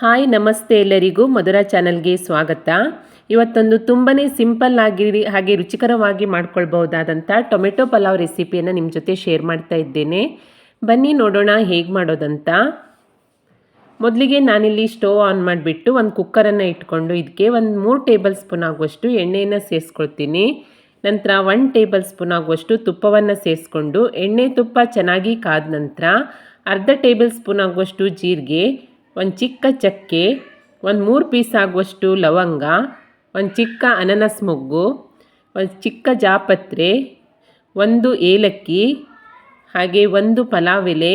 Hi, ನಮಸ್ತೆ ಎಲ್ಲರಿಗೂ ಮಧುರ ಚಾನಲ್ಗೆ ಸ್ವಾಗತ. ಇವತ್ತೊಂದು ತುಂಬಾ ಸಿಂಪಲ್ ಆಗಿ ಹಾಗೆ ರುಚಿಕರವಾಗಿ ಮಾಡ್ಕೊಳ್ಬಹುದಾದಂಥ ಟೊಮೆಟೊ ಪಲಾವ್ ರೆಸಿಪಿಯನ್ನು ನಿಮ್ಮ ಜೊತೆ ಶೇರ್ ಮಾಡ್ತಾ ಇದ್ದೇನೆ. ಬನ್ನಿ, ನೋಡೋಣ ಹೇಗೆ ಮಾಡೋದಂತ. ಮೊದಲಿಗೆ ನಾನಿಲ್ಲಿ ಸ್ಟೋವ್ ಆನ್ ಮಾಡಿಬಿಟ್ಟು ಒಂದು ಕುಕ್ಕರನ್ನು ಇಟ್ಕೊಂಡು ಇದಕ್ಕೆ ಒಂದು ಮೂರು ಟೇಬಲ್ ಸ್ಪೂನ್ ಆಗುವಷ್ಟು ಎಣ್ಣೆಯನ್ನು ಸೇರಿಸ್ಕೊಳ್ತೀನಿ. ನಂತರ ಒನ್ ಟೇಬಲ್ ಸ್ಪೂನ್ ಆಗುವಷ್ಟು ತುಪ್ಪವನ್ನು ಸೇರಿಸ್ಕೊಂಡು ಎಣ್ಣೆ ತುಪ್ಪ ಚೆನ್ನಾಗಿ ಕಾದ ನಂತರ ಅರ್ಧ ಟೇಬಲ್ ಸ್ಪೂನ್ ಆಗುವಷ್ಟು ಜೀರಿಗೆ ಒಂದು ಚಿಕ್ಕ ಚಕ್ಕೆ, ಒಂದು ಮೂರು ಪೀಸ್ ಆಗುವಷ್ಟು ಲವಂಗ, ಒಂದು ಚಿಕ್ಕ ಅನನಸ್ ಮೊಗ್ಗು, ಒಂದು ಚಿಕ್ಕ ಜಾಪತ್ರೆ, ಒಂದು ಏಲಕ್ಕಿ, ಹಾಗೆ ಒಂದು ಪಲಾವ್ ಎಲೆ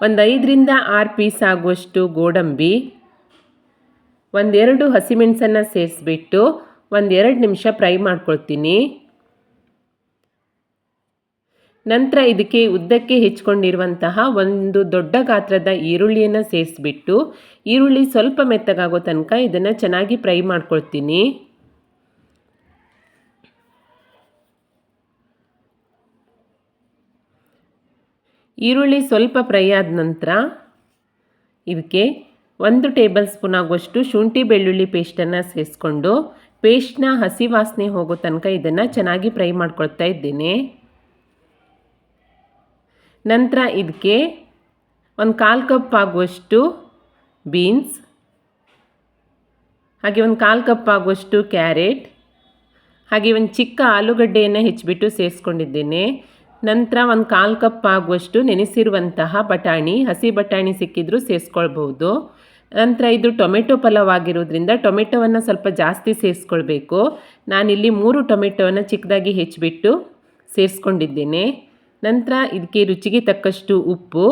ಒಂದು ಐದರಿಂದ ಆರು ಪೀಸ್ ಆಗುವಷ್ಟು ಗೋಡಂಬಿ ಒಂದೆರಡು ಹಸಿಮೆಣಸನ್ನು ಸೇರಿಸ್ಬಿಟ್ಟು ಒಂದೆರಡು ನಿಮಿಷ ಫ್ರೈ ಮಾಡ್ಕೊಳ್ತೀನಿ. ನಂತರ ಇದಕ್ಕೆ ಉದ್ದಕ್ಕೆ ಹೆಚ್ಕೊಂಡಿರುವಂತಹ ಒಂದು ದೊಡ್ಡ ಗಾತ್ರದ ಈರುಳ್ಳಿಯನ್ನು ಸೇರಿಸ್ಬಿಟ್ಟು ಈರುಳ್ಳಿ ಸ್ವಲ್ಪ ಮೆತ್ತಗಾಗೋ ತನಕ ಇದನ್ನು ಚೆನ್ನಾಗಿ ಫ್ರೈ ಮಾಡ್ಕೊಳ್ತೀನಿ. ಈರುಳ್ಳಿ ಸ್ವಲ್ಪ ಫ್ರೈ ಆದ ನಂತರ ಇದಕ್ಕೆ ಒಂದು ಟೇಬಲ್ ಸ್ಪೂನ್ ಆಗುವಷ್ಟು ಶುಂಠಿ ಬೆಳ್ಳುಳ್ಳಿ ಪೇಸ್ಟನ್ನು ಸೇರಿಸ್ಕೊಂಡು ಪೇಸ್ಟ್ನ ಹಸಿ ವಾಸನೆ ಹೋಗೋ ತನಕ ಇದನ್ನು ಚೆನ್ನಾಗಿ ಫ್ರೈ ಮಾಡ್ಕೊಳ್ತಾ ಇದ್ದೇನೆ. ನಂತರ ಇದಕ್ಕೆ ಒಂದು ಕಾಲು ಕಪ್ ಆಗುವಷ್ಟು ಬೀನ್ಸ್, ಹಾಗೆ ಒಂದು ಕಾಲು ಕಪ್ ಆಗುವಷ್ಟು ಕ್ಯಾರೆಟ್, ಹಾಗೆ ಒಂದು ಚಿಕ್ಕ ಆಲೂಗಡ್ಡೆಯನ್ನು ಹೆಚ್ಚಿಬಿಟ್ಟು ಸೇರಿಸ್ಕೊಂಡಿದ್ದೇನೆ ನಂತರ ಒಂದು ಕಾಲು ಕಪ್ ಆಗುವಷ್ಟು ನೆನೆಸಿರುವಂತಹ ಬಟಾಣಿ, ಹಸಿ ಬಟಾಣಿ ಸಿಕ್ಕಿದ್ರೂ ಸೇರಿಸ್ಕೊಳ್ಬಹುದು ನಂತರ ಇದು ಟೊಮೆಟೊ ಪಲಾವ್ ಆಗಿರೋದ್ರಿಂದ ಟೊಮೆಟೊವನ್ನು ಸ್ವಲ್ಪ ಜಾಸ್ತಿ ಸೇರಿಸ್ಕೊಳ್ಬೇಕು ನಾನಿಲ್ಲಿ ಮೂರು ಟೊಮೆಟೊವನ್ನು ಚಿಕ್ಕದಾಗಿ ಹೆಚ್ಚಿಬಿಟ್ಟು ಸೇರಿಸ್ಕೊಂಡಿದ್ದೇನೆ ನಂತರ ಇದಕ್ಕೆ ರುಚಿಗೆ ತಕ್ಕಷ್ಟು ಉಪ್ಪು,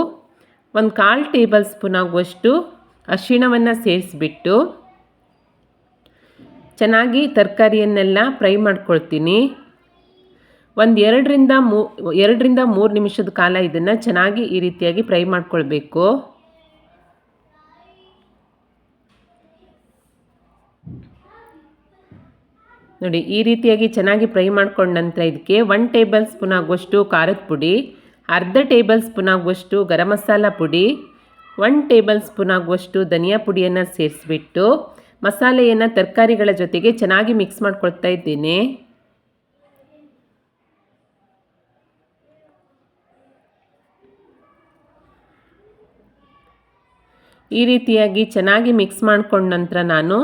ಒಂದು ಕಾಲು ಟೇಬಲ್ ಸ್ಪೂನ್ ಆಗುವಷ್ಟು ಅರಿಶಿಣವನ್ನು ಸೇರಿಸ್ಬಿಟ್ಟು ಚೆನ್ನಾಗಿ ತರಕಾರಿಯನ್ನೆಲ್ಲ ಫ್ರೈ ಮಾಡ್ಕೊಳ್ತೀನಿ. ಒಂದು ಎರಡರಿಂದ ಮೂ, ಎರಡರಿಂದ ಮೂರು ನಿಮಿಷದ ಕಾಲ ಇದನ್ನು ಚೆನ್ನಾಗಿ ಈ ರೀತಿಯಾಗಿ ಫ್ರೈ ಮಾಡ್ಕೊಳ್ಬೇಕು. ನೋಡಿ, ಈ ರೀತಿಯಾಗಿ ಚೆನ್ನಾಗಿ ಫ್ರೈ ಮಾಡ್ಕೊಂಡ ನಂತರ ಇದಕ್ಕೆ ಒನ್ ಟೇಬಲ್ ಸ್ಪೂನ್ ಆಗುವಷ್ಟು ಖಾರದ ಪುಡಿ, ಅರ್ಧ ಟೇಬಲ್ ಸ್ಪೂನ್ ಆಗುವಷ್ಟು ಗರಂ ಮಸಾಲ ಪುಡಿ ಒನ್ ಟೇಬಲ್ ಸ್ಪೂನ್ ಆಗುವಷ್ಟು ಧನಿಯಾ ಪುಡಿಯನ್ನು ಸೇರಿಸ್ಬಿಟ್ಟು ಮಸಾಲೆಯನ್ನು ತರಕಾರಿಗಳ ಜೊತೆಗೆ ಚೆನ್ನಾಗಿ ಮಿಕ್ಸ್ ಮಾಡ್ಕೊಳ್ತಾ ಇದ್ದೇನೆ. ಈ ರೀತಿಯಾಗಿ ಚೆನ್ನಾಗಿ ಮಿಕ್ಸ್ ಮಾಡ್ಕೊಂಡ ನಂತರ ನಾನು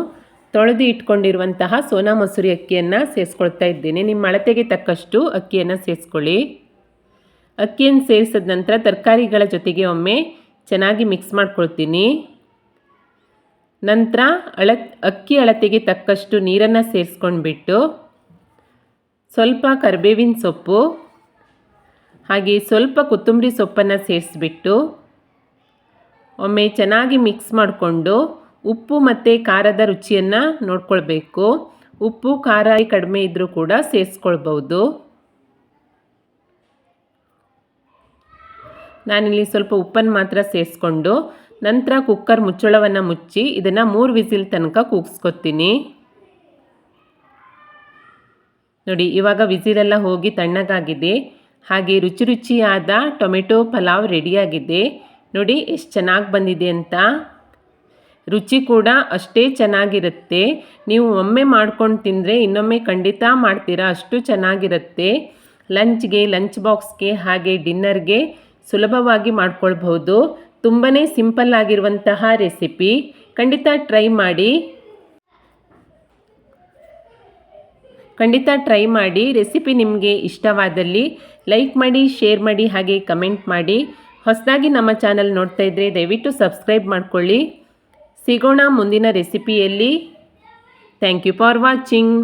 ತೊಳೆದು ಇಟ್ಕೊಂಡಿರುವಂತಹ ಸೋನಾ ಮಸೂರಿ ಅಕ್ಕಿಯನ್ನು ಸೇರಿಸ್ಕೊಳ್ತಾ ಇದ್ದೇನೆ. ನಿಮ್ಮ ಅಳತೆಗೆ ತಕ್ಕಷ್ಟು ಅಕ್ಕಿಯನ್ನು ಸೇರಿಸ್ಕೊಳ್ಳಿ. ಅಕ್ಕಿಯನ್ನು ಸೇರಿಸಿದ ನಂತರ ತರಕಾರಿಗಳ ಜೊತೆಗೆ ಒಮ್ಮೆ ಚೆನ್ನಾಗಿ ಮಿಕ್ಸ್ ಮಾಡ್ಕೊಳ್ತೀನಿ. ನಂತರ ಅಳ ಅಕ್ಕಿ ಅಳತೆಗೆ ತಕ್ಕಷ್ಟು ನೀರನ್ನು ಸೇರಿಸ್ಕೊಂಡ್ಬಿಟ್ಟು ಸ್ವಲ್ಪ ಕರಿಬೇವಿನ ಸೊಪ್ಪು, ಹಾಗೆ ಸ್ವಲ್ಪ ಕೊತ್ತಂಬರಿ ಸೊಪ್ಪನ್ನು ಸೇರಿಸ್ಬಿಟ್ಟು ಒಮ್ಮೆ ಚೆನ್ನಾಗಿ ಮಿಕ್ಸ್ ಮಾಡಿಕೊಂಡು ಉಪ್ಪು ಮತ್ತು ಖಾರದ ರುಚಿಯನ್ನು ನೋಡ್ಕೊಳ್ಬೇಕು. ಉಪ್ಪು, ಖಾರ ಕಡಿಮೆ ಇದ್ದರೂ ಕೂಡ ಸೇರಿಸ್ಕೊಳ್ಬೋದು ನಾನಿಲ್ಲಿ ಸ್ವಲ್ಪ ಉಪ್ಪನ್ನು ಮಾತ್ರ ಸೇರಿಸ್ಕೊಂಡು ನಂತರ ಕುಕ್ಕರ್ ಮುಚ್ಚಳವನ್ನು ಮುಚ್ಚಿ ಇದನ್ನು ಮೂರು ವಿಸಿಲ್ ತನಕ ಕೂಗಿಸ್ಕೊತೀನಿ. ನೋಡಿ, ಇವಾಗ ವಿಸಿಲೆಲ್ಲ ಹೋಗಿ ತಣ್ಣಗಾಗಿದೆ. ಹಾಗೆ ರುಚಿ ರುಚಿಯಾದ ಟೊಮೆಟೊ ಪಲಾವ್ ರೆಡಿಯಾಗಿದೆ. ನೋಡಿ, ಎಷ್ಟು ಚೆನ್ನಾಗಿ ಬಂದಿದೆ ಅಂತ. ರುಚಿ ಕೂಡ ಅಷ್ಟೇ ಚೆನ್ನಾಗಿರುತ್ತೆ. ನೀವು ಒಮ್ಮೆ ಮಾಡ್ಕೊಂಡು ತಿಂದರೆ ಇನ್ನೊಮ್ಮೆ ಖಂಡಿತ ಮಾಡ್ತೀರಾ? ಅಷ್ಟು ಚೆನ್ನಾಗಿರುತ್ತೆ. ಲಂಚ್ಗೆ, ಲಂಚ್ ಬಾಕ್ಸ್ಗೆ ಹಾಗೆ ಡಿನ್ನರ್ಗೆ ಸುಲಭವಾಗಿ ಮಾಡ್ಕೊಳ್ಬಹುದು. ತುಂಬಾ ಸಿಂಪಲ್ ಆಗಿರುವಂತಹ ರೆಸಿಪಿ. ಖಂಡಿತ ಟ್ರೈ ಮಾಡಿ. ಖಂಡಿತ ಟ್ರೈ ಮಾಡಿ. ರೆಸಿಪಿ ನಿಮಗೆ ಇಷ್ಟವಾದಲ್ಲಿ ಲೈಕ್ ಮಾಡಿ, ಶೇರ್ ಮಾಡಿ ಹಾಗೆ ಕಮೆಂಟ್ ಮಾಡಿ. ಹೊಸದಾಗಿ ನಮ್ಮ ಚಾನಲ್ ನೋಡ್ತಾ ಇದ್ದರೆ ದಯವಿಟ್ಟು ಸಬ್ಸ್ಕ್ರೈಬ್ ಮಾಡ್ಕೊಳ್ಳಿ. ಸಿಗೋಣ ಮುಂದಿನ ರೆಸಿಪಿಯಲ್ಲಿ ಥ್ಯಾಂಕ್ ಯು ಫಾರ್ ವಾಚಿಂಗ್